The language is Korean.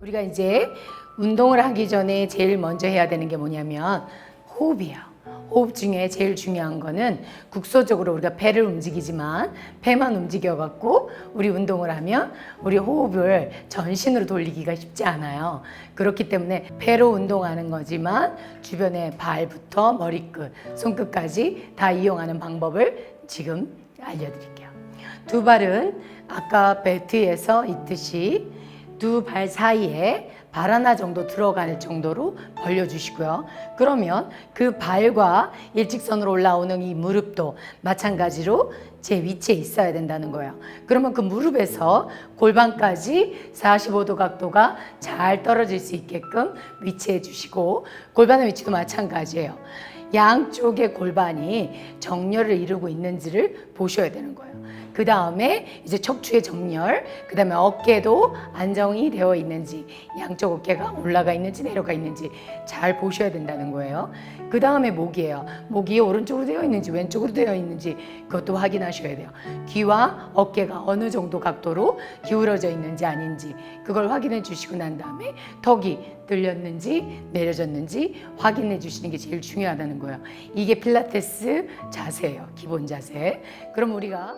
우리가 이제 운동을 하기 전에 제일 먼저 해야 되는 게 뭐냐면 호흡이에요. 호흡 중에 제일 중요한 거는 국소적으로 우리가 배를 움직이지만 배만 움직여 갖고 우리 운동을 하면 우리 호흡을 전신으로 돌리기가 쉽지 않아요. 그렇기 때문에 배로 운동하는 거지만 주변에 발부터 머리끝, 손끝까지 다 이용하는 방법을 지금 알려드릴게요. 두 발은 아까 벨트에서 있듯이 두 발 사이에 발 하나 정도 들어갈 정도로 벌려주시고요. 그러면 그 발과 일직선으로 올라오는 이 무릎도 마찬가지로 제 위치에 있어야 된다는 거예요. 그러면 그 무릎에서 골반까지 45도 각도가 잘 떨어질 수 있게끔 위치해 주시고 골반의 위치도 마찬가지예요. 양쪽의 골반이 정렬을 이루고 있는지를 보셔야 되는 거예요. 그 다음에 이제 척추의 정렬, 그 다음에 어깨도 안정이 되어 있는지, 양쪽 어깨가 올라가 있는지 내려가 있는지 잘 보셔야 된다는 거예요. 그 다음에 목이에요. 목이 오른쪽으로 되어 있는지 왼쪽으로 되어 있는지 그것도 확인하셔야 돼요. 귀와 어깨가 어느 정도 각도로 기울어져 있는지 아닌지 그걸 확인해 주시고 난 다음에 턱이 들렸는지 내려졌는지 확인해 주시는 게 제일 중요하다는 거예요. 이게 필라테스 자세예요. 기본 자세. 그럼 우리가